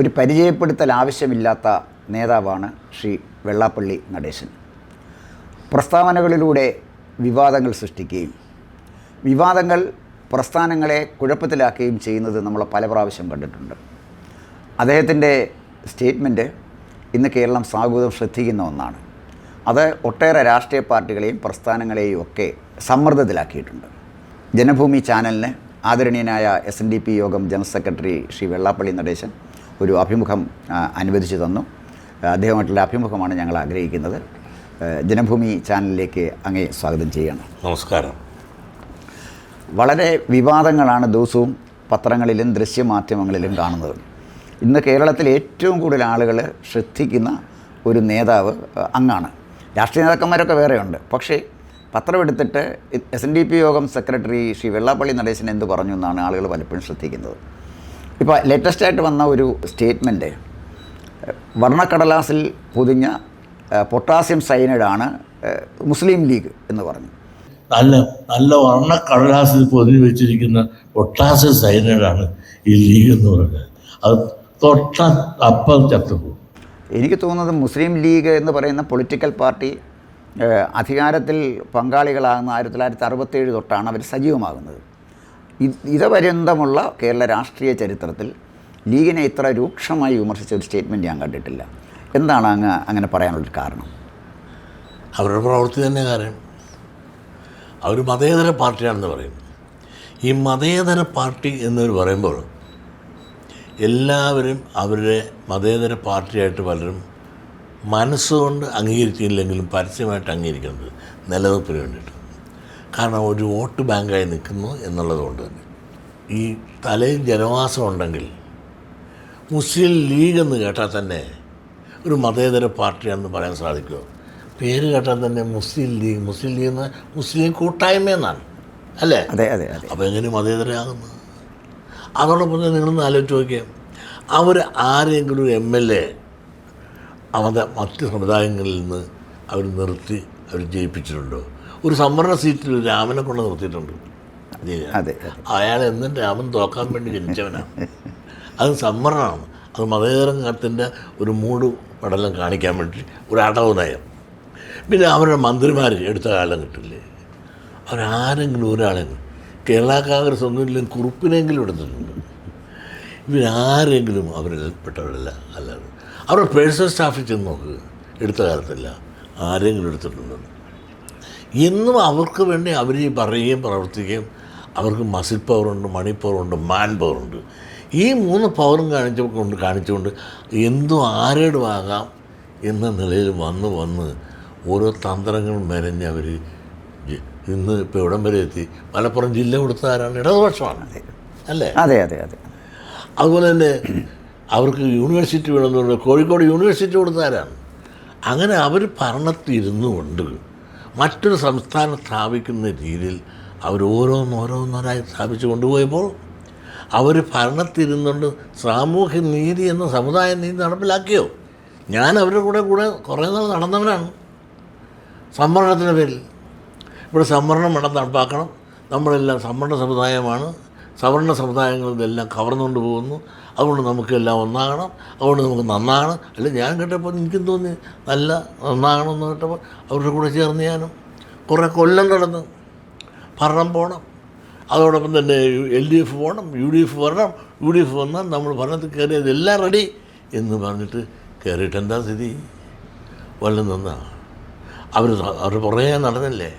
ഒരു പരിചയപ്പെടുത്തൽ ആവശ്യമില്ലാത്ത നേതാവാണ് ശ്രീ വെള്ളാപ്പള്ളി നടേശൻ. പ്രസ്താവനകളിലൂടെ വിവാദങ്ങൾ സൃഷ്ടിക്കുകയും വിവാദങ്ങൾ പ്രസ്ഥാനങ്ങളെ കുഴപ്പത്തിലാക്കുകയും ചെയ്യുന്നത് നമ്മൾ പല പ്രാവശ്യം കണ്ടിട്ടുണ്ട്. അദ്ദേഹത്തിന്റെ സ്റ്റേറ്റ്മെന്റ് ഇന്ന് കേരളം സാഗൂതം ശ്രദ്ധിക്കുന്ന ഒന്നാണ്. അത് ഒട്ടേറെ രാഷ്ട്രീയ പാർട്ടികളെയും പ്രസ്ഥാനങ്ങളെയും ഒക്കെ സമ്മർദ്ദത്തിലാക്കിയിട്ടുണ്ട്. ജനഭൂമി ചാനലിന് ആദരണീയനായ S N D P Yogam general secretary Shri Vellappally Natesan ഒരു അഭിമുഖം അനുവദിച്ചു തന്നു. അദ്ദേഹമായിട്ടുള്ള അഭിമുഖമാണ് ഞങ്ങൾ ആഗ്രഹിക്കുന്നത്. ജനഭൂമി ചാനലിലേക്ക് അങ്ങേ സ്വാഗതം ചെയ്യണം. നമസ്കാരം. വളരെ വിവാദങ്ങളാണ് ദിവസവും പത്രങ്ങളിലും ദൃശ്യമാധ്യമങ്ങളിലും കാണുന്നത്. ഇന്ന് കേരളത്തിൽ ഏറ്റവും കൂടുതൽ ആളുകൾ ശ്രദ്ധിക്കുന്ന ഒരു നേതാവ് അങ്ങാണ്. രാഷ്ട്രീയ നേതാക്കന്മാരൊക്കെ വേറെയുണ്ട്. പക്ഷേ പത്രമെടുത്തിട്ട് S N D P Yogam secretary Shri Vellappally Natesan എന്ത് പറഞ്ഞു എന്നാണ് ആളുകൾ പലപ്പോഴും ശ്രദ്ധിക്കുന്നത്. ഇപ്പോൾ ലേറ്റസ്റ്റ് ആയിട്ട് വന്ന ഒരു സ്റ്റേറ്റ്മെന്റ് വർണക്കടലാസിൽ പൊതിഞ്ഞ പൊട്ടാസ്യം സൈനൈഡാണ് മുസ്ലിം ലീഗ് എന്ന് പറഞ്ഞു. നല്ല നല്ല വർണക്കടലാസിൽ പൊതിഞ്ഞ് വെച്ചിരിക്കുന്ന പൊട്ടാസ്യം സൈനൈഡാണ് ഈ ലീഗ് എന്ന് പറഞ്ഞത്. അത് തൊട്ട അപ്പം ചത്തുപോകും. എനിക്ക് തോന്നുന്നത് മുസ്ലിം ലീഗ് എന്ന് പറയുന്ന പൊളിറ്റിക്കൽ പാർട്ടി അധികാരത്തിൽ പങ്കാളികളാകുന്ന ആയിരത്തി തൊള്ളായിരത്തി അറുപത്തേഴ് തൊട്ടാണ് അവർ സജീവമാകുന്നത്. ഇതപര്യന്തമുള്ള കേരള രാഷ്ട്രീയ ചരിത്രത്തിൽ ലീഗിനെ ഇത്ര രൂക്ഷമായി വിമർശിച്ച ഒരു സ്റ്റേറ്റ്മെന്റ് ഞാൻ കണ്ടിട്ടില്ല. എന്താണ് അങ്ങ് അങ്ങനെ പറയാനുള്ളൊരു കാരണം? അവരുടെ പ്രവൃത്തി തന്നെ കാരണം അവർ മതേതര പാർട്ടിയാണെന്ന് പറയും. ഈ മതേതര പാർട്ടി എന്നവർ പറയുമ്പോൾ എല്ലാവരും അവരുടെ മതേതര പാർട്ടിയായിട്ട് പലരും മനസ്സുകൊണ്ട് അംഗീകരിച്ചില്ലെങ്കിലും പരസ്യമായിട്ട് അംഗീകരിക്കുന്നത് നിലനിൽപ്പിന് വേണ്ടിയിട്ട്. കാരണം ഒരു വോട്ട് ബാങ്കായി നിൽക്കുന്നു എന്നുള്ളത് കൊണ്ട് തന്നെ. ഈ തലയിൽ ജനവാസം ഉണ്ടെങ്കിൽ മുസ്ലിം ലീഗ് എന്ന് കേട്ടാൽ തന്നെ ഒരു മതേതര പാർട്ടിയാണെന്ന് പറയാൻ സാധിക്കുമോ പേര് കേട്ടാൽ തന്നെ മുസ്ലിം ലീഗ് മുസ്ലിം ലീഗ് എന്ന് മുസ്ലിം കൂട്ടായ്മ എന്നാണ്. അല്ലേ? അതെ അതെ അതെ. അപ്പോൾ എങ്ങനെ മതേതരയാകുന്നു? അതോടൊപ്പം തന്നെ നിങ്ങളൊന്ന് ആലോചിച്ച് നോക്കിയാൽ അവർ ആരെങ്കിലും ഒരു എം എൽ എ അവരുടെ മറ്റ് സമുദായങ്ങളിൽ നിന്ന് അവർ നിർത്തി അവർ ജയിപ്പിച്ചിട്ടുണ്ടോ? ഒരു സംവരണ സീറ്റിൽ രാമനെ കൊണ്ട് നിർത്തിയിട്ടുണ്ട്. അതെ. അയാൾ എന്നും രാമൻ തോക്കാൻ വേണ്ടി ജനിച്ചവനാണ് അത് സംവരണമാണ്. അത് മതേതരത്തിന്റെ ഒരു മൂട് പടലം കാണിക്കാൻ വേണ്ടി ഒരു അടവ് നയം. പിന്നെ അവരുടെ മന്ത്രിമാർ എടുത്ത കാലം കിട്ടില്ലേ? അവരാരെങ്കിലും ഒരാളെങ്കിലും കേരള കോൺഗ്രസ് ഒന്നുമില്ലെങ്കിൽ കുറുപ്പിനെങ്കിലും എടുത്തിട്ടുണ്ട്. ഇവരാരെങ്കിലും അവരിൽപ്പെട്ടവരല്ല അല്ലാതെ. അവരുടെ പേഴ്സണൽ സ്റ്റാഫിൽ ചെന്ന് നോക്ക്. എടുത്ത കാലത്തല്ല. ആരെങ്കിലും എടുത്തിട്ടുണ്ടെന്ന്. എന്നും അവർക്ക് വേണ്ടി അവർ ഈ പറയുകയും പ്രവർത്തിക്കുകയും അവർക്ക് മസിൽ പവറുണ്ട് മണി പവറുണ്ട് മാൻ പവറുണ്ട് ഈ മൂന്ന് പവറും കാണിച്ചുകൊണ്ട് കാണിച്ചുകൊണ്ട് എന്തും ആരോടും ആകാം എന്ന നിലയിൽ വന്ന് വന്ന് ഓരോ തന്ത്രങ്ങളും മെനഞ്ഞ് അവർ ഇന്ന് ഇപ്പോൾ ഇവിടം വരെ എത്തി? മലപ്പുറം ജില്ല കൊടുത്ത ആരാണ്? ഇടതുപക്ഷമാണ്. അല്ലേ? അതെ അതെ അതെ. അതുപോലെ തന്നെ അവർക്ക് യൂണിവേഴ്സിറ്റി വേണമെന്നുണ്ട് കോഴിക്കോട് യൂണിവേഴ്സിറ്റി കൊടുത്ത ആരാണ്? അങ്ങനെ അവർ ഭരണത്തിരുന്നു കൊണ്ട് മറ്റൊരു സംസ്ഥാനം സ്ഥാപിക്കുന്ന രീതിയിൽ അവർ ഓരോന്നോരോന്നോരായി സ്ഥാപിച്ചു കൊണ്ടുപോയപ്പോൾ അവർ ഭരണത്തിരുന്നുകൊണ്ട് സാമൂഹ്യ നീതി എന്ന സമുദായ നീതി നടപ്പിലാക്കിയോ? ഞാൻ അവരുടെ കൂടെ കൂടെ കുറേ നാൾ നടന്നവനാണ്. സംവരണത്തിന്റെ പേരിൽ. ഇവിടെ സംവരണം വേണം നടപ്പാക്കണം. നമ്മളെല്ലാം സംവരണ സമുദായമാണ്. സവർണ സമുദായങ്ങളിതെല്ലാം കവർന്നുകൊണ്ട് പോകുന്നു. അതുകൊണ്ട് നമുക്കെല്ലാം ഒന്നാകണം. അതുകൊണ്ട് നമുക്ക് നന്നാകണം. അല്ല ഞാൻ കേട്ടപ്പോൾ എനിക്കും തോന്നി നല്ല നന്നാകണം എന്ന് കേട്ടപ്പോൾ അവരുടെ കൂടെ ചേർന്ന് ഞാനും കുറേ കൊല്ലം നടന്ന് ഭരണം പോകണം അതോടൊപ്പം തന്നെ എൽ ഡി എഫ് പോകണം യു ഡി എഫ് വരണം. യു ഡി എഫ് വന്നാൽ നമ്മൾ ഭരണത്തിൽ കയറിയത് എല്ലാം റെഡി എന്ന് പറഞ്ഞിട്ട് കയറിയിട്ട് എന്താ സ്ഥിതി? വല്ലതും നിന്നാ അവർ അവർ പുറകെ നടന്നില്ലേ?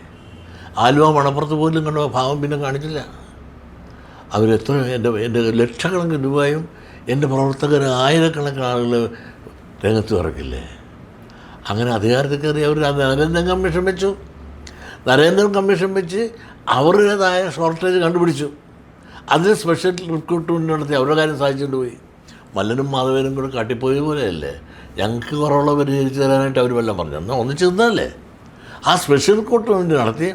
ആലുവ മണപ്പുറത്ത് പോലും കണ്ട ഭാവം പിന്നെ കാണിച്ചില്ല. അവരെത്ര എന്റെ എന്റെ ലക്ഷക്കണക്കിന് രൂപയും എന്റെ പ്രവർത്തകർ ആയിരക്കണക്കിന് ആളുകൾ രംഗത്ത് ഇറക്കില്ലേ? അങ്ങനെ അധികാരത്തിൽ കയറി അവർ നരേന്ദ്രൻ കമ്മീഷൻ വെച്ചു. നരേന്ദ്രൻ കമ്മീഷൻ വെച്ച് അവരുടേതായ ഷോർട്ടേജ് കണ്ടുപിടിച്ചു. അതിന് സ്പെഷ്യൽ റിക്രൂട്ട്മെന്റ് നടത്തി അവരുടെ കാര്യം സാധിച്ചുകൊണ്ട് പോയി. മല്ലനും മാധവനും കൂടെ കാട്ടിപ്പോയ പോലെയല്ലേ? ഞങ്ങൾക്ക് കുറവുള്ള പരിഹരിച്ച് തരാനായിട്ട് അവർ വല്ലതും പറഞ്ഞു. എന്നാൽ ഒന്നിച്ച് നിന്നല്ലേ ആ സ്പെഷ്യൽ റിക്രൂട്ട്മെന്റ് നടത്തി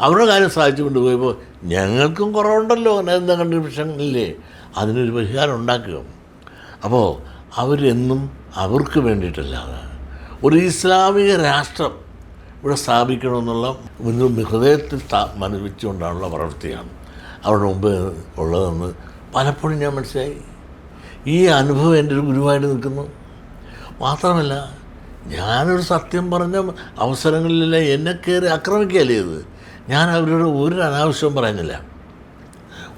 അവരുടെ കാര്യം സാധിച്ചുകൊണ്ട് കൊണ്ടുപോയപ്പോൾ ഞങ്ങൾക്കും കുറവുണ്ടല്ലോ നരേന്ദ്ര കൺട്രിബ്യൂഷനില്ലേ അതിനൊരു പരിഹാരം ഉണ്ടാക്കുക. അപ്പോൾ അവരെന്നും അവർക്ക് വേണ്ടിയിട്ടല്ലാതെ ഒരു ഇസ്ലാമിക രാഷ്ട്രം ഇവിടെ സ്ഥാപിക്കണമെന്നുള്ള ഹൃദയത്തിൽ മനവിച്ചുകൊണ്ടാണുള്ള പ്രവൃത്തിയാണ് അവരുടെ മുമ്പ് ഉള്ളതെന്ന് പലപ്പോഴും ഞാൻ മനസ്സിലായി. ഈ അനുഭവം എന്റെ ഒരു ഗുരുവായിട്ട് നിൽക്കുന്നു. മാത്രമല്ല ഞാനൊരു സത്യം പറഞ്ഞ അവസരങ്ങളിലെല്ലാം എന്നെ കയറി ആക്രമിക്കുകയല്ലേ ഇത്. ഞാൻ അവരോട് ഒരു അനാവശ്യവും പറയുന്നില്ല.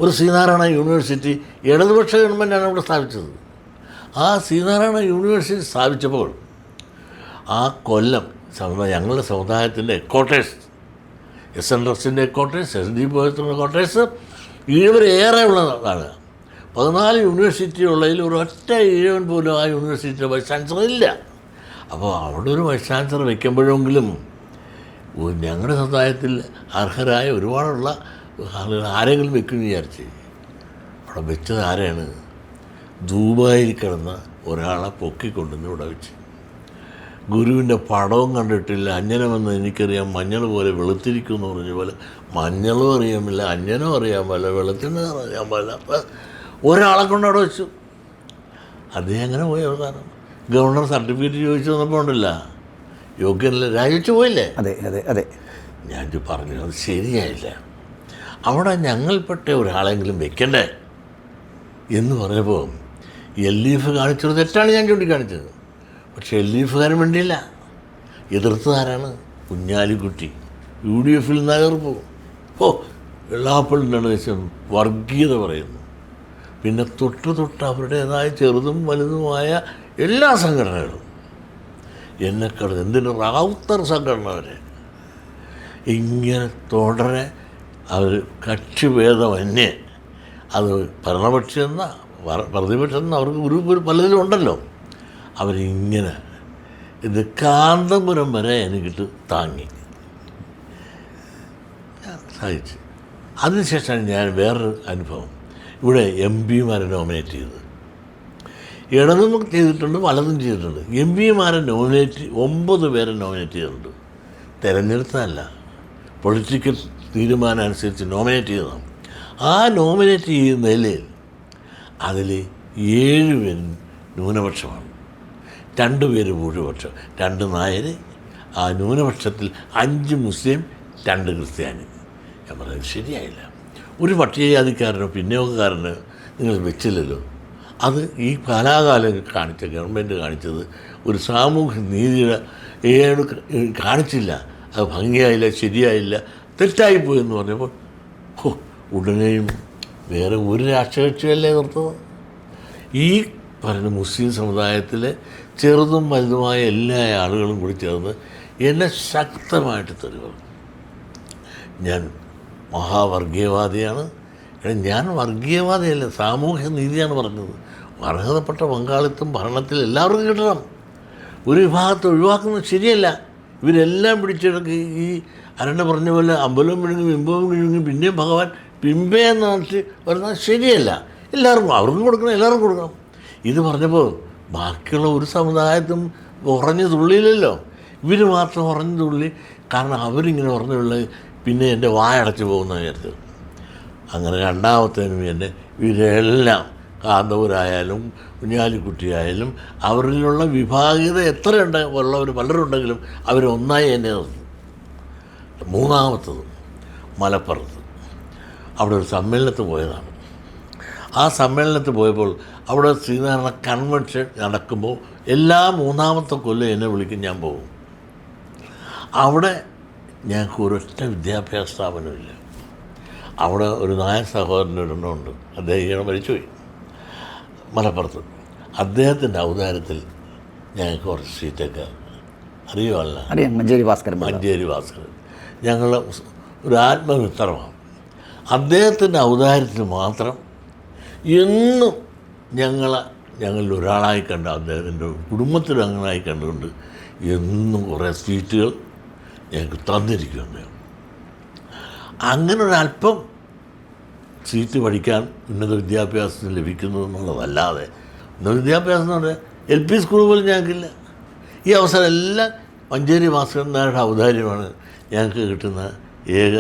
ഒരു ശ്രീനാരായണ യൂണിവേഴ്സിറ്റി ഇടതുപക്ഷ ഗവൺമെന്റാണ് ഇവിടെ സ്ഥാപിച്ചത്. ആ ശ്രീനാരായണ യൂണിവേഴ്സിറ്റി സ്ഥാപിച്ചപ്പോൾ ആ കൊല്ലം ഞങ്ങളുടെ സമുദായത്തിന്റെ ക്വാർട്ടേഴ്സ് എസ് എൻ ട്രസ്റ്റിന്റെ ക്വാർട്ടേഴ്സ് എസ് ഡി പോയത്തിന്റെ ക്വാർട്ടേഴ്സ് ഈഴവരേറെ ഉള്ളതാണ്. പതിനാല് യൂണിവേഴ്സിറ്റി ഉള്ളതിൽ ഒരു ഒറ്റ ഈഴവൻ പോലും ആ യൂണിവേഴ്സിറ്റിയുടെ വൈസ് ചാൻസലർ ഇല്ല. അപ്പോൾ അവിടെ ഒരു വൈസ് ചാൻസലർ വയ്ക്കുമ്പോഴെങ്കിലും ഞങ്ങളുടെ സമുദായത്തിൽ അർഹരായ ഒരുപാടുള്ള ആളുകൾ ആരെങ്കിലും വെക്കുമെന്ന് വിചാരിച്ച്. അവിടെ വെച്ചത് ആരാണ്? ദൂബായിൽ കിടന്ന ഒരാളെ പൊക്കിക്കൊണ്ടുവന്ന് ഇവിടെ വെച്ച്. ഗുരുവിന്റെ പടവും കണ്ടിട്ടില്ല. അഞ്ജനമെന്ന് എനിക്കറിയാം. മഞ്ഞൾ പോലെ വെളുത്തിരിക്കും എന്ന് പറഞ്ഞ പോലെ. മഞ്ഞളും അറിയാമില്ല അഞ്ജനും അറിയാൻ പാടില്ല വെളുത്തിനും അറിയാൻ പാടില്ല അപ്പം ഒരാളെ കൊണ്ട് അവിടെ വെച്ചു. അദ്ദേഹം എങ്ങനെ പോയി അവസാനം ഗവർണർ സർട്ടിഫിക്കറ്റ് ചോദിച്ചു വന്നപ്പോൾ ഉണ്ടല്ല. യോഗ്യനല്ല? രാജിവെച്ച് പോയില്ലേ? അതെ അതെ അതെ. ഞാൻ പറഞ്ഞത് പറഞ്ഞു അത് ശരിയായില്ല. അവിടെ ഞങ്ങൾപ്പെട്ട ഒരാളെങ്കിലും വെക്കണ്ടേ? എന്ന് പറഞ്ഞപ്പോൾ എഫ് കാണിച്ചത് തെറ്റാണ് ഞാൻ ചൂണ്ടിക്കാണിച്ചത്. പക്ഷേ എഫുകാരൻ വേണ്ടിയില്ല എതിർത്തതാരാണ്? കുഞ്ഞാലിക്കുട്ടി. യു ഡി എഫിൽ നിന്ന് എതിർപ്പ് ഓ വെള്ളാപ്പള്ളിന്റെ വെച്ചാൽ വർഗീയത പറയുന്നു പിന്നെ തൊട്ട് തൊട്ട് അവരുടേതായ ചെറുതും വലുതുമായ എല്ലാ സംഘടനകളും. എന്നെക്കാളും എന്തിന് റാവുത്തർ സംഘടന വരെ? ഇങ്ങനെ തുടരെ അവർ കക്ഷിഭേദമന്യേ. അത് ഭരണപക്ഷം എന്ന പ്രതിപക്ഷം അവർക്ക് ഗ്രൂപ്പ് പലതിലും ഉണ്ടല്ലോ. അവരിങ്ങനെ ഇത് കാന്തപുരം വരെ എനിക്കിട്ട് താങ്ങി. സഹിച്ചു. അതിനുശേഷമാണ് ഞാൻ വേറൊരു അനുഭവം. ഇവിടെ എം പിമാരെ നോമിനേറ്റ് ചെയ്തത്. ഇടതും ചെയ്തിട്ടുണ്ട് വലതും ചെയ്തിട്ടുണ്ട്. എം പിമാരെ നോമിനേറ്റ് ഒമ്പത് പേരെ നോമിനേറ്റ് ചെയ്തിട്ടുണ്ട്. തിരഞ്ഞെടുത്തതല്ല. പൊളിറ്റിക്കൽ തീരുമാനം അനുസരിച്ച് നോമിനേറ്റ് ചെയ്തതാണ്. ആ നോമിനേറ്റ് ചെയ്യുന്നതിൽ അതിൽ ഏഴ് പേരും ന്യൂനപക്ഷമാണ്. രണ്ട് പേര് ഭൂരിപക്ഷം രണ്ട് നായർ ആ ന്യൂനപക്ഷത്തിൽ അഞ്ച് മുസ്ലിം രണ്ട് ക്രിസ്ത്യാനി. ഞാൻ പറഞ്ഞത് ശരിയായില്ല. ഒരു പട്ടികജാതിക്കാരനോ പിന്നോക്കക്കാരനോ നിങ്ങൾ വെച്ചില്ലല്ലോ. അത് ഈ കാലാകാലം കാണിച്ച ഗവൺമെന്റ് കാണിച്ചത് ഒരു സാമൂഹ്യ നീതിയുടെ ഏഴ് കാണിച്ചില്ല. അത് ഭംഗിയായില്ല ശരിയായില്ല. തെറ്റായിപ്പോയി എന്ന് പറഞ്ഞപ്പോൾ ഹോ ഉടനെയും വേറെ ഒരു രാഷ്ട്രകക്ഷിയല്ലേ നിർത്തുന്നത്? ഈ പറയുന്ന മുസ്ലിം സമുദായത്തിലെ ചെറുതും വലുതുമായ എല്ലാ ആളുകളും കൂടി ചേർന്ന് എന്നെ ശക്തമായിട്ട് തെറി ഞാൻ മഹാവർഗീയവാദിയാണ്. ഞാൻ വർഗീയവാദിയല്ല സാമൂഹ്യ നീതിയാണ് പറഞ്ഞത്. അർഹതപ്പെട്ട പങ്കാളിത്തം ഭരണത്തിൽ എല്ലാവർക്കും കിട്ടണം. ഒരു വിഭാഗത്തെ ഒഴിവാക്കുന്നത് ശരിയല്ല. ഇവരെല്ലാം പിടിച്ചെടുക്കുക ഈ അരണ്ട പറഞ്ഞ പോലെ അമ്പലവും വിഴുങ്ങി ബിംബവും വിഴുങ്ങി പിന്നെയും ഭഗവാൻ പിമ്പേ എന്ന് പറഞ്ഞിട്ട് വരുന്നത് ശരിയല്ല. എല്ലാവർക്കും അവർക്കും കൊടുക്കണം എല്ലാവർക്കും കൊടുക്കണം. ഇത് പറഞ്ഞപ്പോൾ ബാക്കിയുള്ള ഒരു സമുദായത്തും ഉറഞ്ഞു തുള്ളിയില്ലല്ലോ. ഇവർ മാത്രം ഉറഞ്ഞു തുള്ളി. കാരണം അവരിങ്ങനെ ഉറഞ്ഞു തുള്ളി പിന്നെ എന്റെ വായടച്ചു പോകുന്ന വിചാരിച്ചത് അങ്ങനെ രണ്ടാമത്തേനും എന്റെ ഇവരെല്ലാം കാന്തപുരായാലും കുഞ്ഞാലിക്കുട്ടിയായാലും അവരിലുള്ള വിഭാഗീയത എത്രയുണ്ട് ഉള്ളവർ പലരുണ്ടെങ്കിലും അവരൊന്നായി എന്നെ നിർത്തി. മൂന്നാമത്തത് മലപ്പുറത്ത്. അവിടെ ഒരു സമ്മേളനത്തിൽ പോയതാണ്. ആ സമ്മേളനത്തിൽ പോയപ്പോൾ അവിടെ ശ്രീനാരായണ കൺവെൻഷൻ നടക്കുമ്പോൾ എല്ലാ മൂന്നാമത്തെ കൊല്ലം എന്നെ വിളിക്കും ഞാൻ പോകും. അവിടെ ഞങ്ങൾക്ക് ഒരൊറ്റ വിദ്യാഭ്യാസ സ്ഥാപനമില്ല അവിടെ ഒരു നായ സഹോദരൻ ഒരെണ്ണമുണ്ട് അദ്ദേഹം മരിച്ചുപോയി. മലപ്പുറത്ത്. അദ്ദേഹത്തിന്റെ ഔദാര്യത്തിൽ ഞങ്ങൾക്ക് കുറച്ച് സീറ്റൊക്കെ അറിയുമല്ല അറിയാം. മഞ്ചേരി ഭാസ്കരൻ. മഞ്ചേരി ഭാസ്കരൻ. ഞങ്ങൾ ഒരു ആത്മമിത്രമാണ്. അദ്ദേഹത്തിന്റെ ഔദാര്യത്തിന് മാത്രം എന്നും ഞങ്ങളെ ഞങ്ങളിൽ ഒരാളായി കണ്ട അദ്ദേഹത്തിന്റെ കുടുംബത്തിൽ അംഗങ്ങളായി കണ്ടുകൊണ്ട് എന്നും കുറേ സീറ്റുകൾ ഞങ്ങൾക്ക് തന്നിരിക്കുന്നുണ്ട്. അങ്ങനെ ഒരല്പം സീറ്റ് പഠിക്കാൻ ഉന്നത വിദ്യാഭ്യാസത്തിന് ലഭിക്കുന്നു എന്നുള്ളതല്ലാതെ ഉന്നത വിദ്യാഭ്യാസം എന്ന് പറഞ്ഞാൽ എൽ പി സ്കൂൾ പോലും ഞങ്ങൾക്കില്ല. ഈ അവസരം എല്ലാം മഞ്ചേരി ഭാസ്കരൻ നായരുടെ ഔദാര്യമാണ്. ഞങ്ങൾക്ക് കിട്ടുന്ന ഏക.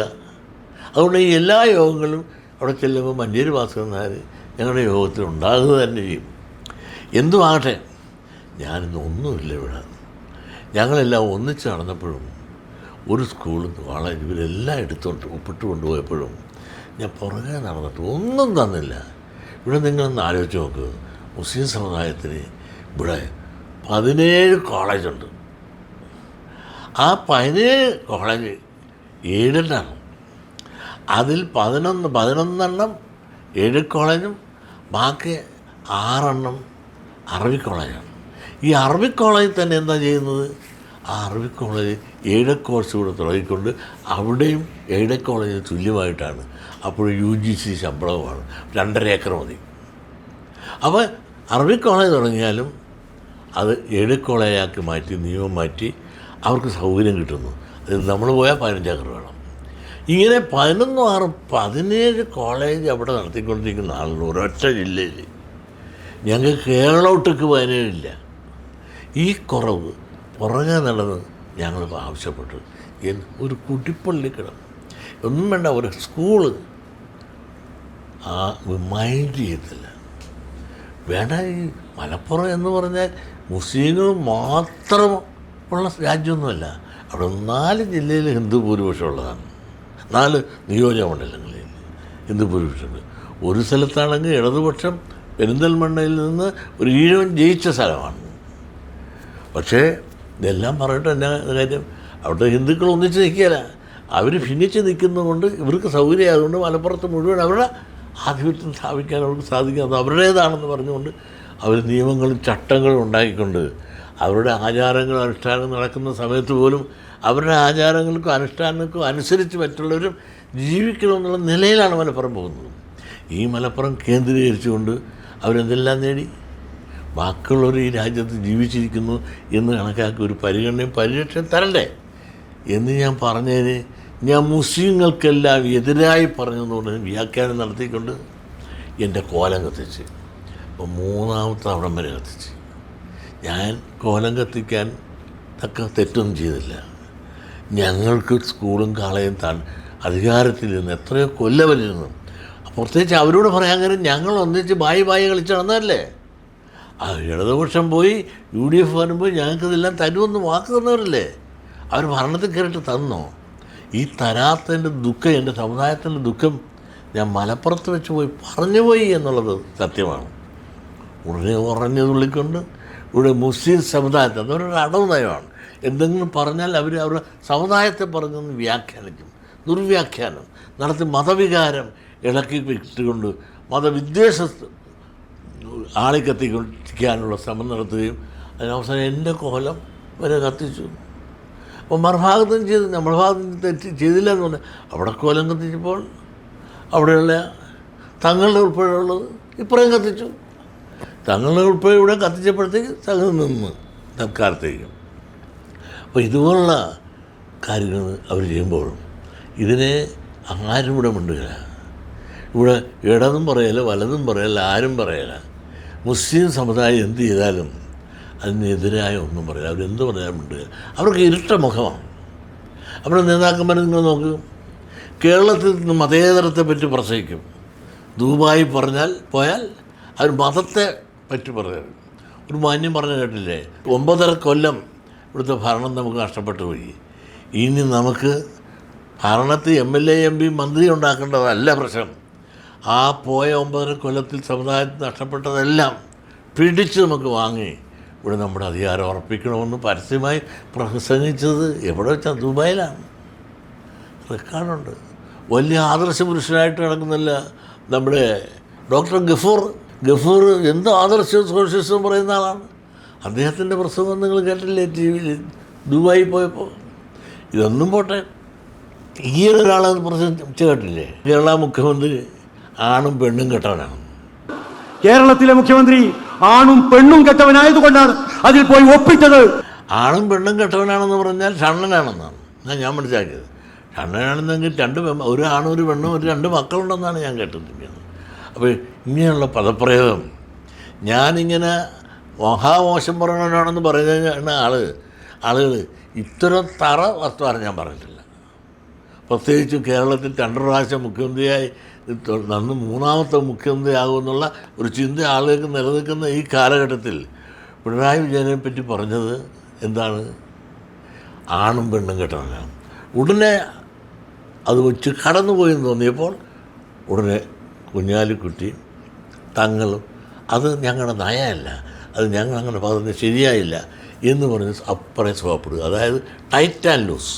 അതുകൊണ്ട് ഈ എല്ലാ യോഗങ്ങളും അവിടെ ചെല്ലുമ്പോൾ മഞ്ചേരി ഭാസ്കരൻ നായർ ഞങ്ങളുടെ യോഗത്തിൽ ഉണ്ടാകുക തന്നെ ചെയ്യും. എന്തുമാകട്ടെ ഞാനിന്ന് ഒന്നുമില്ല ഇവിടെ. ഞങ്ങളെല്ലാം ഒന്നിച്ച് നടന്നപ്പോഴും ഒരു സ്കൂളിൽ നിന്ന് വളരെ ഇവരെല്ലാം എടുത്തോണ്ട് ഒപ്പിട്ട് കൊണ്ടുപോയപ്പോഴും ഞാൻ പുറകെ നടന്നിട്ട് ഒന്നും തന്നില്ല. ഇവിടെ നിങ്ങളൊന്ന് ആലോചിച്ച് നോക്ക്. മുസ്ലിം സമുദായത്തിന് ഇവിടെ പതിനേഴ് കോളേജുണ്ട് ആ പതിനേഴ് കോളേജ് ഏഴെണ്ണം അതിൽ പതിനൊന്ന് പതിനൊന്നെണ്ണം ഏഴ് കോളേജും ബാക്കി ആറെണ്ണം അറബി കോളേജാണ്. ഈ അറബി കോളേജിൽ തന്നെ എന്താ ചെയ്യുന്നത്? ആ അറബി കോളേജ് ഏഴ് കോഴ്സ് കൂടെ തുടങ്ങിക്കൊണ്ട് അവിടെയും ഏഴ് കോളേജിന് തുല്യമായിട്ടാണ്. അപ്പോൾ യു ജി സി ശമ്പളവുമാണ്. രണ്ടര ഏക്കർ മതി. അപ്പോൾ അറബി കോളേജ് തുടങ്ങിയാലും അത് ഏഴ് കോളേജാക്കി മാറ്റി നിയമം മാറ്റി അവർക്ക് സൗകര്യം കിട്ടുന്നു. നമ്മൾ പോയാൽ പതിനഞ്ച് ഏക്കർ വേണം. ഇങ്ങനെ പതിനൊന്നും ആറ് പതിനേഴ് കോളേജ് അവിടെ നടത്തിക്കൊണ്ടിരിക്കുന്ന ആളുകൾ ഒരൊറ്റ ജില്ലയിൽ ഞങ്ങൾക്ക് കേരളോട്ടേക്ക് പതിനേഴില്ല ഈ കുറവ് പുറകെ നടന്ന് ഞങ്ങൾ ആവശ്യപ്പെട്ടു. ഒരു കുട്ടിപ്പള്ളി കിടന്നു. ഒന്നും വേണ്ട ഒരു സ്കൂൾ ആ മൈൻഡ് ചെയ്തില്ല വേണ്ട ഈ മലപ്പുറം എന്ന് പറഞ്ഞാൽ മുസ്ലിങ്ങൾ മാത്രം ഉള്ള രാജ്യമൊന്നുമല്ല. അവിടെ നാല് ജില്ലയിൽ ഹിന്ദു ഭൂരിപക്ഷം ഉള്ളതാണ് നാല് നിയോജകമണ്ഡലങ്ങളിൽ ഹിന്ദു ഭൂരിപക്ഷമുണ്ട്. ഒരു സ്ഥലത്താണെങ്കിൽ ഇടതുപക്ഷം പെരിന്തൽമണ്ണയിൽ നിന്ന് ഒരു ഈഴവൻ ജയിച്ച സ്ഥലമാണ്. പക്ഷേ ഇതെല്ലാം പറഞ്ഞിട്ട് എന്നാ കാര്യം? അവിടുത്തെ ഹിന്ദുക്കൾ ഒന്നിച്ച് നിൽക്കുകയില്ല. അവർ ഭിന്നിച്ച് നിൽക്കുന്നതുകൊണ്ട് ഇവർക്ക് സൗകര്യമായതുകൊണ്ട് മലപ്പുറത്ത് മുഴുവൻ അവരുടെ ആധിപത്യം സ്ഥാപിക്കാൻ അവർക്ക് സാധിക്കും. അത് അവരുടേതാണെന്ന് പറഞ്ഞുകൊണ്ട് അവർ നിയമങ്ങളും ചട്ടങ്ങളും ഉണ്ടാക്കിക്കൊണ്ട് അവരുടെ ആചാരങ്ങളും അനുഷ്ഠാനങ്ങളും നടക്കുന്ന സമയത്ത് പോലും അവരുടെ ആചാരങ്ങൾക്കും അനുഷ്ഠാനങ്ങൾക്കും അനുസരിച്ച് മറ്റുള്ളവരും ജീവിക്കണമെന്നുള്ള നിലയിലാണ് മലപ്പുറം പോകുന്നത്. ഈ മലപ്പുറം കേന്ദ്രീകരിച്ചുകൊണ്ട് അവരെന്തെല്ലാം നേടി? ബാക്കിയുള്ളവർ ഈ രാജ്യത്ത് ജീവിച്ചിരിക്കുന്നു എന്ന് കണക്കാക്കി ഒരു പരിഗണനയും പരിരക്ഷയും തരണ്ടേ? എന്ന് ഞാൻ പറഞ്ഞതിന് ഞാൻ മുസ്ലിങ്ങൾക്കെല്ലാം എതിരായി പറഞ്ഞതുകൊണ്ട് വ്യാഖ്യാനം നടത്തിക്കൊണ്ട് എന്റെ കോലം കത്തിച്ച് അപ്പോൾ മൂന്നാമത്തെ അവിടം വരെ കത്തിച്ച്. ഞാൻ കോലം കത്തിക്കാൻ തക്ക തെറ്റൊന്നും ചെയ്തില്ല. ഞങ്ങൾക്ക് സ്കൂളും കാളയും താൻ അധികാരത്തിൽ നിന്ന് എത്രയോ കൊല്ലവലിരുന്നു പ്രത്യേകിച്ച് അവരോട് പറയാൻ കാര്യം ഞങ്ങൾ ഒന്നിച്ച് ബായി ബായി കളിച്ച് നടന്നതല്ലേ? ആ ഇടതുപക്ഷം പോയി യു ഡി എഫ് വരുമ്പോൾ ഞങ്ങൾക്കിതെല്ലാം തരുമെന്ന് വാക്ക് തന്നവരല്ലേ? അവർ ഭരണത്തിൽ കയറിയിട്ട് തന്നോ? ഈ തരാത്തതിന്റെ ദുഃഖം എന്റെ സമുദായത്തിന്റെ ദുഃഖം ഞാൻ മലപ്പുറത്ത് വെച്ച് പോയി പറഞ്ഞു പോയി എന്നുള്ളത് സത്യമാണ്. ഉടനെ ഉറഞ്ഞു തുള്ളിക്കൊണ്ട് ഇവിടെ മുസ്ലിം സമുദായത്തെ അതൊരു അടവ് നയമാണ് എന്തെങ്കിലും പറഞ്ഞാൽ അവർ അവരുടെ സമുദായത്തെ പറഞ്ഞൊന്ന് വ്യാഖ്യാനിക്കും. ദുർവ്യാഖ്യാനം നടത്തി മതവികാരം ഇളക്കി വിട്ടുകൊണ്ട് മതവിദ്വേഷ ആളെ കത്തിക്കാനുള്ള ശ്രമം നടത്തുകയും അതിനവസാനം എന്റെ കോലം വരെ കത്തിച്ചു. അപ്പോൾ മറുഭാഗത്തും ചെയ്ത് നമ്മുടെ ഭാഗത്തും തെറ്റ് ചെയ്തില്ല എന്ന് പറഞ്ഞാൽ അവിടെ കോലം കത്തിച്ചപ്പോൾ അവിടെയുള്ള തങ്ങളുടെ ഉൾപ്പെടെയുള്ളത് ഇപ്പുറം കത്തിച്ചു. തങ്ങളുടെ ഉൾപ്പെടെ കത്തിച്ചപ്പോഴത്തേക്ക് തങ്ങൾ നിന്ന് തൽക്കാലത്തേക്കും അപ്പോൾ ഇതുപോലുള്ള കാര്യങ്ങൾ അവർ ചെയ്യുമ്പോഴും ഇതിനെ ആരും ഇവിടെ മിണ്ടുകയില്ല ഇവിടെ ഇടതും പറയല വലതും പറയല ആരും പറയല. മുസ്ലിം സമുദായം എന്ത് ചെയ്താലും അതിനെതിരായ ഒന്നും പറയില്ല അവരെന്ത് പറയാൻ മിണ്ടുക അവർക്ക് ഇരുട്ട മുഖമാണ്. അവിടെ നേതാക്കന്മാർ നിങ്ങൾ നോക്ക്. കേരളത്തിൽ നിന്ന് മതേതരത്തെ പറ്റി പ്രസംഗിക്കും. ദുബായി പറഞ്ഞാൽ പോയാൽ അവർ മതത്തെ പറ്റി പറയും ഒരു മാന്യം പറഞ്ഞു കേട്ടില്ലേ? ഒമ്പതര കൊല്ലം ഇവിടുത്തെ ഭരണം നമുക്ക് നഷ്ടപ്പെട്ടു പോയി. ഇനി നമുക്ക് ഭരണത്തിൽ M L A M P മന്ത്രി ഉണ്ടാക്കേണ്ടതല്ല പ്രശ്നം. ആ പോയ ഒമ്പതര കൊല്ലത്തിൽ സമുദായത്തിൽ നഷ്ടപ്പെട്ടതെല്ലാം പിടിച്ച് നമുക്ക് വാങ്ങി ഇവിടെ നമ്മുടെ അധികാരം ഉറപ്പിക്കണമെന്ന് പരസ്യമായി പ്രസംഗിച്ചത് എവിടെ വെച്ചാൽ ദുബായിലാണ്. റെക്കാർഡുണ്ട്. വലിയ ആദർശ പുരുഷനായിട്ട് നടക്കുന്നില്ല നമ്മുടെ ഡോക്ടർ ഗഫൂർ ഗഫൂർ എന്ത് ആദർശ സോഷ്യലിസം പറയുന്ന ആളാണ്. അദ്ദേഹത്തിന്റെ പ്രസംഗം നിങ്ങൾ കേട്ടില്ലേ ടി വിയിൽ? ദുബായി പോയപ്പോൾ. ഇതൊന്നും പോട്ടെ. ഈയൊരു ഒരാളെ പ്രസംഗിച്ച് കേട്ടില്ലേ? കേരള മുഖ്യമന്ത്രി ആണും പെണ്ണും കെട്ടവനാണ്. കേരളത്തിലെ മുഖ്യമന്ത്രി ആണും പെണ്ണും കെട്ടവനായതുകൊണ്ടാണ് അതിൽ പോയി ഒപ്പിട്ടത്. ആണും പെണ്ണും കെട്ടവനാണെന്ന് പറഞ്ഞാൽ ഷണ്ണനാണെന്നാണ്. ഞാൻ മനസ്സിലാക്കിയത്. ഷണ്ണനാണെന്നെങ്കിൽ രണ്ട് ഒരു ആണും ഒരു പെണ്ണും ഒരു രണ്ട് മക്കളുണ്ടെന്നാണ് ഞാൻ കേട്ടിരിക്കുന്നത്. അപ്പോൾ ഇങ്ങനെയുള്ള പദപ്രയോഗം. ഞാനിങ്ങനെ മഹാമോശം പറയണവനാണെന്ന് പറയുന്ന ആൾ. ആളുകൾ ഇത്തരം തറ വർത്തമാനം ഞാൻ പറഞ്ഞിട്ടില്ല. പ്രത്യേകിച്ചും കേരളത്തിൽ രണ്ട് പ്രാവശ്യം മുഖ്യമന്ത്രിയായി നന്ന് മൂന്നാമത്തെ മുഖ്യമന്ത്രി ആകുമെന്നുള്ള ഒരു ചിന്ത ആളുകൾക്ക് നിലനിൽക്കുന്ന ഈ കാലഘട്ടത്തിൽ പിണറായി വിജയനെ പറ്റി പറഞ്ഞത് എന്താണ്? ആണും പെണ്ണും കെട്ടണം ഉടനെ അത് വെച്ച് കടന്നുപോയെന്ന് തോന്നിയപ്പോൾ ഉടനെ കുഞ്ഞാലിക്കുട്ടി തങ്ങളും അത് ഞങ്ങളുടെ നയമല്ല അത് ഞങ്ങൾ അങ്ങനെ പറഞ്ഞ് ശരിയായില്ല എന്ന് പറഞ്ഞ് അപ്പറേ സുഖപ്പെടുക. അതായത് ടൈറ്റ് ആൻഡ് ലൂസ്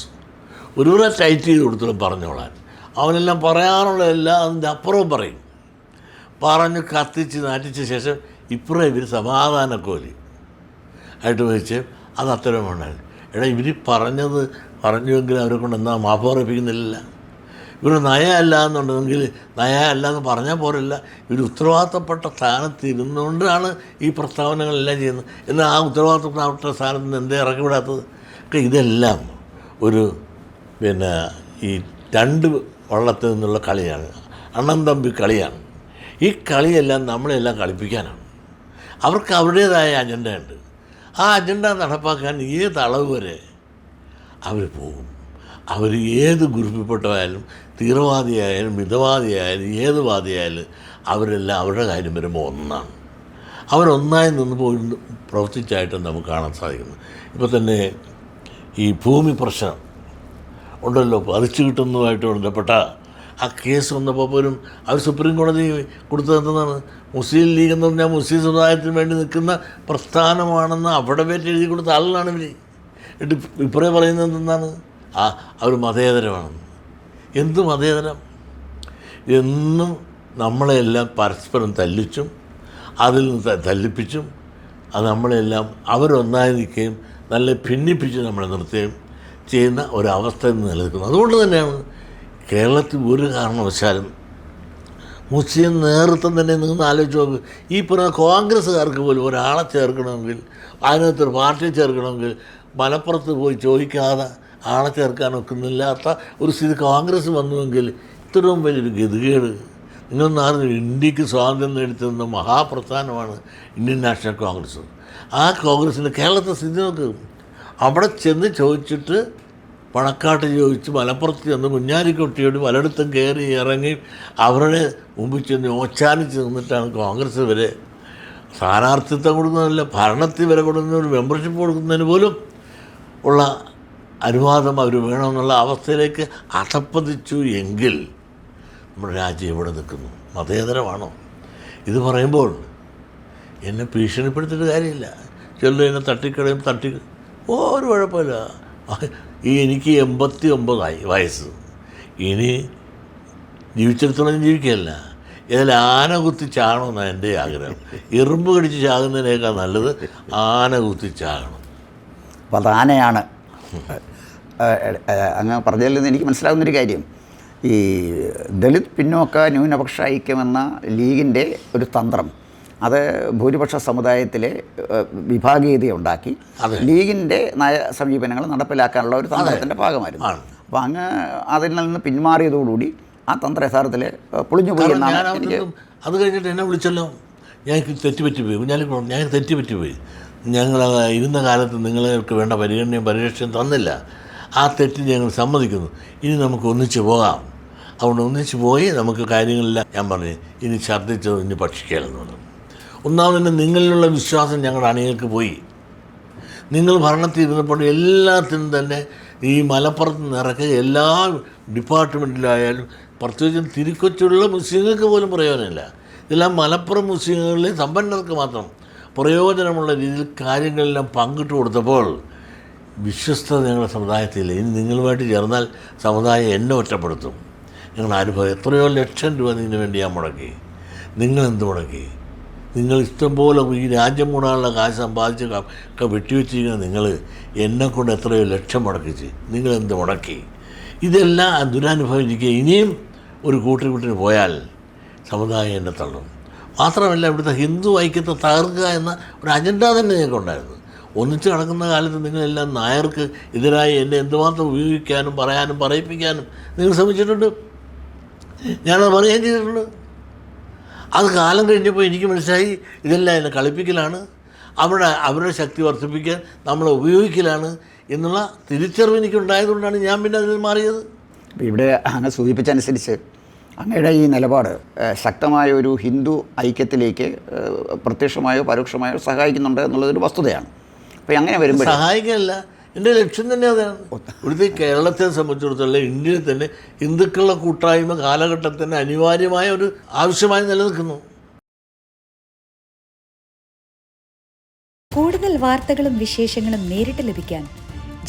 ഒരു കൂടെ ടൈറ്റ് ചെയ്ത് കൊടുത്തോളും പറഞ്ഞോളാൻ. അവനെല്ലാം പറയാനുള്ള എല്ലാം അതിന്റെ അപ്പുറവും പറയും. പറഞ്ഞ് കത്തിച്ച് നാറ്റിച്ച ശേഷം ഇപ്പുറം ഇവർ സമാധാനക്കോലി ആയിട്ട് വെച്ച് അത് അത്തരം ഉണ്ടായിരുന്നു എടാ ഇവർ പറഞ്ഞത് പറഞ്ഞുവെങ്കിൽ അവരെ കൊണ്ട് എന്താ മാപ്പ് പറയിപ്പിക്കുന്നില്ല ഇവർ നയമല്ല എന്നുണ്ടെങ്കിൽ നയമല്ല എന്ന് പറഞ്ഞാൽ പോരല്ല. ഇവർ ഉത്തരവാദിത്തപ്പെട്ട സ്ഥാനത്ത് ഇരുന്നുകൊണ്ടാണ് ഈ പ്രസ്താവനകളെല്ലാം ചെയ്യുന്നത്. എന്നാൽ ആ ഉത്തരവാദിത്തപ്പെട്ട സ്ഥാനത്ത് നിന്ന് എന്തേ ഇറക്കി വിടാത്തത് ഒക്കെ ഇതെല്ലാം ഒരു പിന്നെ ഈ രണ്ട് വള്ളത്തിൽ നിന്നുള്ള കളിയാണ്. അണ്ണൻ തമ്പി കളിയാണ്. ഈ കളിയെല്ലാം നമ്മളെല്ലാം കളിപ്പിക്കാനാണ്. അവർക്ക് അവരുടേതായ അജണ്ടയുണ്ട്. ആ അജണ്ട നടപ്പാക്കാൻ ഏത് അളവ് വരെ അവർ പോകും. അവർ ഏത് ഗ്രൂപ്പിൽപ്പെട്ടതായാലും തീവ്രവാദിയായാലും മിതവാദിയായാലും ഏത് വാദിയായാലും അവരെല്ലാം അവരുടെ കാര്യം വരുമ്പോൾ ഒന്നാണ്. അവരൊന്നായി നിന്ന് പോയി പ്രവർത്തിച്ചായിട്ട് നമുക്ക് കാണാൻ സാധിക്കുന്നു ഇപ്പോൾ തന്നെ ഈ ഭൂമി പ്രശ്നം ഉണ്ടല്ലോ. പതിച്ചു കിട്ടുന്നതുമായിട്ട് ബന്ധപ്പെട്ട ആ കേസ് വന്നപ്പോൾ പോലും അവർ സുപ്രീം കോടതി കൊടുത്തത് മുസ്ലിം ലീഗ് എന്ന് പറഞ്ഞാൽ മുസ്ലിം സമുദായത്തിന് വേണ്ടി നിൽക്കുന്ന പ്രസ്ഥാനമാണെന്ന് അവിടെ പേറ്റ് എഴുതി കൊടുത്ത ആളുകളാണ് ഇവർ എന്നിട്ട് പറയുന്നത് എന്താണ് അവർ മതേതരമാണെന്ന് എന്ത് മതേതരം? എന്നും നമ്മളെല്ലാം പരസ്പരം തല്ലിച്ചും അതിൽ നിന്ന് തല്ലിപ്പിച്ചും അത് നമ്മളെല്ലാം അവരൊന്നായി നിൽക്കുകയും നല്ല ഭിന്നിപ്പിച്ച് നമ്മളെ നിർത്തുകയും ചെയ്യുന്ന ഒരവസ്ഥ ഇന്ന് നിലനിൽക്കുന്നു. അതുകൊണ്ട് തന്നെയാണ് കേരളത്തിൽ ഒരു കാരണവശാലും മുസ്ലിം നേതൃത്വം തന്നെ നിങ്ങൾ ആലോചിച്ച് നോക്ക്. ഈ പറഞ്ഞ കോൺഗ്രസ്സുകാർക്ക് പോലും ഒരാളെ ചേർക്കണമെങ്കിൽ അതിനകത്തൊരു പാർട്ടിയെ ചേർക്കണമെങ്കിൽ മലപ്പുറത്ത് പോയി ചോദിക്കാതെ ആളെ ചേർക്കാൻ ഒക്കുന്നില്ലാത്ത ഒരു സ്ഥിതി കോൺഗ്രസ് വന്നുവെങ്കിൽ ഇത്രയും വലിയൊരു ഗതികേട്. നിങ്ങളൊന്ന് ഇന്ത്യയ്ക്ക് സ്വാതന്ത്ര്യം നേടിത്തന്ന മഹാപ്രസ്ഥാനമാണ് ഇന്ത്യൻ നാഷണൽ കോൺഗ്രസ്. ആ കോൺഗ്രസിന്റെ കേരളത്തെ സ്ഥിതി നോക്ക്. അവിടെ ചെന്ന് ചോദിച്ചിട്ട് പണക്കാട്ട് ചോദിച്ച് മലപ്പുറത്ത് ചെന്ന് കുഞ്ഞാലിക്കുട്ടിയോട് പലയിടത്തും കയറി ഇറങ്ങി അവരുടെ മുമ്പിൽ ചെന്ന് ഓച്ചാനിച്ച് നിന്നിട്ടാണ് കോൺഗ്രസ് വരെ സ്ഥാനാർത്ഥിത്വം കൊടുക്കുന്നതല്ല ഭരണത്തിൽ വരെ കൊടുക്കുന്ന ഒരു മെമ്പർഷിപ്പ് കൊടുക്കുന്നതിന് പോലും ഉള്ള അനുവാദം അവർ വേണമെന്നുള്ള അവസ്ഥയിലേക്ക് അധപ്പതിച്ചു എങ്കിൽ നമ്മുടെ രാജ്യം ഇവിടെ നിൽക്കുന്നു. മതേതരമാണോ? ഇത് പറയുമ്പോൾ എന്നെ ഭീഷണിപ്പെടുത്തിയിട്ട് കാര്യമില്ല. ചെല്ലു എന്നെ തട്ടിക്കളയും തട്ടി ഓ ഒരു കുഴപ്പമില്ല. ഈ എനിക്ക് എൺപത്തി ഒമ്പതായി വയസ്സ്. ഇനി ജീവിച്ചിടത്തോളം ജീവിക്കുകയല്ല. ഇതിൽ ആന കുത്തി ചാകണമെന്നാണ് എന്റെ ആഗ്രഹം. എറുമ്പ് കടിച്ച് ചാകുന്നതിനേക്കാൾ നല്ലത് ആന കുത്തി ചാകണം. അപ്പോൾ അത് ആനയാണ്. അങ്ങ് പറഞ്ഞതിൽ നിന്ന് എനിക്ക് മനസ്സിലാകുന്നൊരു കാര്യം. ഈ ദളിത് പിന്നോക്ക ന്യൂനപക്ഷ ഐക്യമെന്ന ലീഗിന്റെ ഒരു തന്ത്രം അത് ഭൂരിപക്ഷ സമുദായത്തിലെ വിഭാഗീയത ഉണ്ടാക്കി. ലീഗിന്റെ നയ സമീപനങ്ങൾ നടപ്പിലാക്കാനുള്ള ഒരു തന്ത്രത്തിന്റെ ഭാഗമായിരുന്നു. അപ്പം അപ്പോൾ അങ്ങ് അതിൽ നിന്ന് പിന്മാറിയതോടുകൂടി ആ തന്ത്രം യഥാർത്ഥത്തിൽ പൊളിഞ്ഞു പോയി എന്നാണ് എനിക്ക് അത് കഴിഞ്ഞിട്ട് എന്നെ വിളിച്ചല്ലോ. ഞാൻ തെറ്റുപറ്റിപ്പോയി പോയി. ഞാൻ തെറ്റുപറ്റിപ്പോയി ഞങ്ങൾ ഇരുന്ന കാലത്ത് നിങ്ങൾക്ക് വേണ്ട പരിഗണനയും പരിരക്ഷയും തന്നില്ല. ആ തെറ്റ് ഞങ്ങൾ സമ്മതിക്കുന്നു. ഇനി നമുക്ക് ഒന്നിച്ച് പോകാം. അതുകൊണ്ട് ഒന്നിച്ച് പോയി നമുക്ക് കാര്യങ്ങളെല്ലാം ഞാൻ പറഞ്ഞു. ഇനി ഛർദ്ദിച്ചോ ഇനി ഭക്ഷിക്കാമെന്ന് പറഞ്ഞു. ഒന്നാമതിന് നിങ്ങളിലുള്ള വിശ്വാസം ഞങ്ങളുടെ അണികൾക്ക് പോയി. നിങ്ങൾ ഭരണത്തിൽ ഇരുന്നപ്പോൾ എല്ലാത്തിനും തന്നെ ഈ മലപ്പുറത്ത് നിന്ന് ഇറക്കുക എല്ലാ ഡിപ്പാർട്ട്മെന്റിലായാലും പ്രത്യേകിച്ചും തിരുക്കൊച്ചുള്ള മുസ്ലിങ്ങൾക്ക് പോലും പ്രയോജനമില്ല. ഇതെല്ലാം മലപ്പുറം മുസ്ലിങ്ങളിലെ സമ്പന്നർക്ക് മാത്രം. പ്രയോജനമുള്ള രീതിയിൽ കാര്യങ്ങളെല്ലാം പങ്കിട്ട് കൊടുത്തപ്പോൾ വിശ്വസ്തത ഞങ്ങളുടെ സമുദായത്തില്ല ഇനി നിങ്ങളുമായിട്ട് ചേർന്നാൽ സമുദായം എന്നെ ഒറ്റപ്പെടുത്തും. ഞങ്ങൾ അനുഭവം എത്രയോ ലക്ഷം രൂപ ഇതിനു വേണ്ടി ഞാൻ മുടക്കി. നിങ്ങളെന്ത് മുടക്കി? നിങ്ങൾ ഇഷ്ടംപോലെ ഈ രാജ്യം കൂടാനുള്ള കാശ് സമ്പാദിച്ച് ഒക്കെ വെട്ടിവെച്ചിരിക്കുന്ന നിങ്ങൾ എന്നെ കൊണ്ട് എത്രയോ ലക്ഷം മുടക്കിച്ച്. നിങ്ങളെന്ത് മുടക്കി? ഇതെല്ലാം ദുരനുഭവം ഇരിക്കുക ഇനിയും ഒരു കൂട്ടുകൂട്ടിന് പോയാൽ സമുദായം എന്നെ തള്ളും. മാത്രമല്ല ഇവിടുത്തെ ഹിന്ദു ഐക്യത്തെ തകർക്കുക എന്ന ഒരു അജണ്ട തന്നെ ഞങ്ങൾക്കുണ്ടായിരുന്നു. ഒന്നിച്ച് നടക്കുന്ന കാലത്ത് നിങ്ങളെല്ലാം നായർക്ക് എതിരായി എന്നെ എന്തുമാത്രം ഉപയോഗിക്കാനും പറയാനും പറയിപ്പിക്കാനും നിങ്ങൾ ശ്രമിച്ചിട്ടുണ്ട്? ഞാനത് പറയുകയും ചെയ്തിട്ടുണ്ട്. അത് കാലം കഴിഞ്ഞപ്പോൾ എനിക്ക് മനസ്സിലായി ഇതെല്ലാം എന്നെ കളിപ്പിക്കലാണ്. അവരുടെ അവരുടെ ശക്തി വർദ്ധിപ്പിക്കാൻ നമ്മളെ ഉപയോഗിക്കലാണ് എന്നുള്ള തിരിച്ചറിവ് എനിക്കുണ്ടായതുകൊണ്ടാണ് ഞാൻ പിന്നെ അതിൽ മാറിയത്. ഇവിടെ അങ്ങ് സൂചിപ്പിച്ചനുസരിച്ച് അങ്ങയുടെ ഈ നിലപാട് ശക്തമായ ഒരു ഹിന്ദു ഐക്യത്തിലേക്ക് പ്രത്യക്ഷമായോ പരോക്ഷമായോ സഹായിക്കുന്നുണ്ട് എന്നുള്ളതൊരു വസ്തുതയാണ്. അപ്പോൾ അങ്ങനെ വരുമ്പോൾ സഹായിക്കാനല്ല എന്റെ ലക്ഷ്യം തന്നെ അതാണ്. ഇവിടുത്തെ കേരളത്തെ സംബന്ധിച്ചിടത്തോളം ഇന്ത്യയിൽ തന്നെ ഹിന്ദുക്കളുടെ കൂട്ടായ്മ കാലഘട്ടത്തിന് അനിവാര്യമായ ഒരു ആവശ്യമായി നിലനിൽക്കുന്നു. കൂടുതൽ വാർത്തകളും വിശേഷങ്ങളും നേരിട്ട് ലഭിക്കാൻ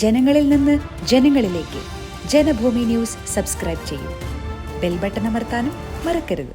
ജനങ്ങളിൽ നിന്ന് ജനങ്ങളിലേക്ക് ജനഭൂമി ന്യൂസ് സബ്സ്ക്രൈബ് ചെയ്യൂ. ബെൽബട്ടൺ അമർത്താനും മറക്കരുത്.